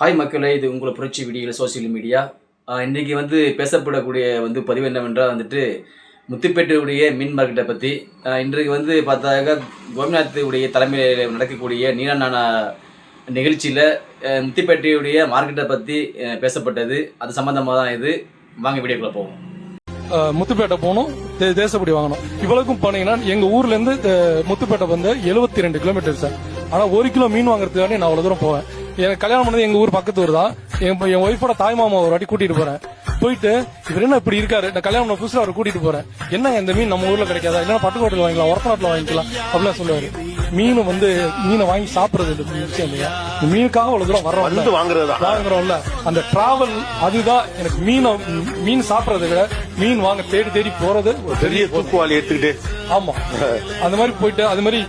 Hi மக்களே இது உங்களை புரட்சி வீடியோவில் சோசியல் மீடியா இன்றைக்கி வந்து பேசப்படக்கூடிய வந்து பதிவு என்னவென்றால் வந்துட்டு முத்துப்பேட்டையுடைய மீன் மார்க்கெட்டை பற்றி இன்றைக்கு வந்து பார்த்தாக்க கோபிநாத் உடைய தலைமையில் நடக்கக்கூடிய நீலநானா நிகழ்ச்சியில் முத்துப்பேட்டையுடைய மார்க்கெட்டை பற்றி பேசப்பட்டது. அது சம்மந்தமாக தான் இது. வாங்க வீடியோக்குள்ளே போவோம். முத்துப்பேட்டை போகணும். தே- தேசப்படி வாங்கணும். இவ்வளவுக்கும் போனீங்கன்னா எங்க ஊர்ல இருந்து முத்துப்பேட்டை வந்து 72 ரெண்டு கிலோமீட்டர் சார். ஆனா ஒரு கிலோ மீன் வாங்குறதுக்காண்டி நான் அவ்வளவு தூரம் போவேன். எனக்கு கல்யாணம் பண்ணது எங்க ஊர் பக்கத்து ஊர் தான். என் என் ஒய்ஃபோட தாய் மாமா ஒரு வாட்டி கூட்டிட்டு போறேன். போயிட்டு இவர் என்ன இப்படி இருக்காரு? நான் கல்யாணம் பண்ண புதுசுல அவர் கூட்டிட்டு போறேன். என்னங்க இந்த மீன் நம்ம ஊர்ல கிடைக்காதா? இல்லைன்னா பட்டுக்கோட்டையில் வாங்கிக்கலாம் ஒரப்பநாட்டில் வாங்கிக்கலாம் அப்படிலாம் சொல்லுவாரு. மீன் வந்து மீனை வாங்கி சாப்பிடுறது விஷயம் இல்லையா? இந்த மீனுக்காக அவ்வளவு தூரம் வர்றோம் வந்து வாங்குறதா வாங்குறோம்ல. அந்த டிராவல் அதுதான் எனக்கு மீனை மீன் சாப்பிடறதை விட மீன் வாங்க தேடி தேடி போறது ஒரு பெரிய தூக்குவாளி எடுத்துக்கிட்டு. ஆமா. அந்த மாதிரி போயிட்டு அது மாதிரி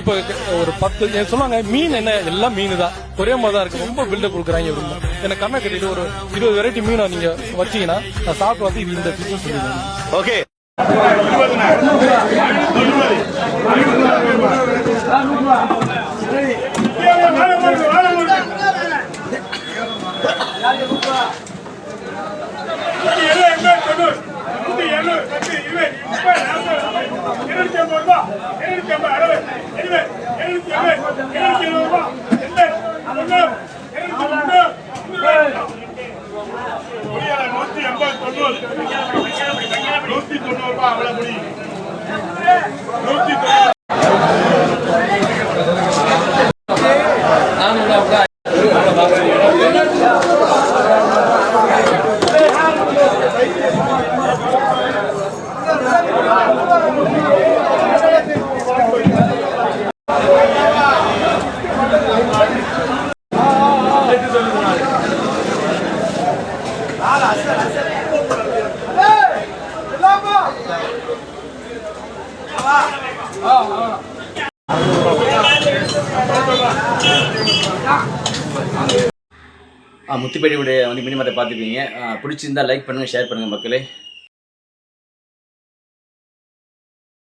இப்ப ஒரு பத்து சொன்னாங்க மீன் என்ன? எல்லாம் மீன் தான் ஒரே மாதிரி தான் இருக்கு. ரொம்ப பில்டப் கொடுக்குறாங்க இவங்க எனக்கு கண்ணை கட்டிட்டு ஒரு இருபது வெரைட்டி மீனை நீங்க வச்சீங்கன்னா நான் சாப்பிட்டு வந்து இது இந்த பிசினஸ் ஓகே. நூத்தி எண்பது தொண்ணூறு நூத்தி தொண்ணூறு ரூபாய் அவ்வளவு முடி நூத்தி தொண்ணூறு முத்துப்பேட்டையுடைய வந்து மீன் மார்க்கெட்டை பார்த்துப்பீங்க பிடிச்சிருந்தா லைக் பண்ணுங்கள் ஷேர் பண்ணுங்கள் மக்களே.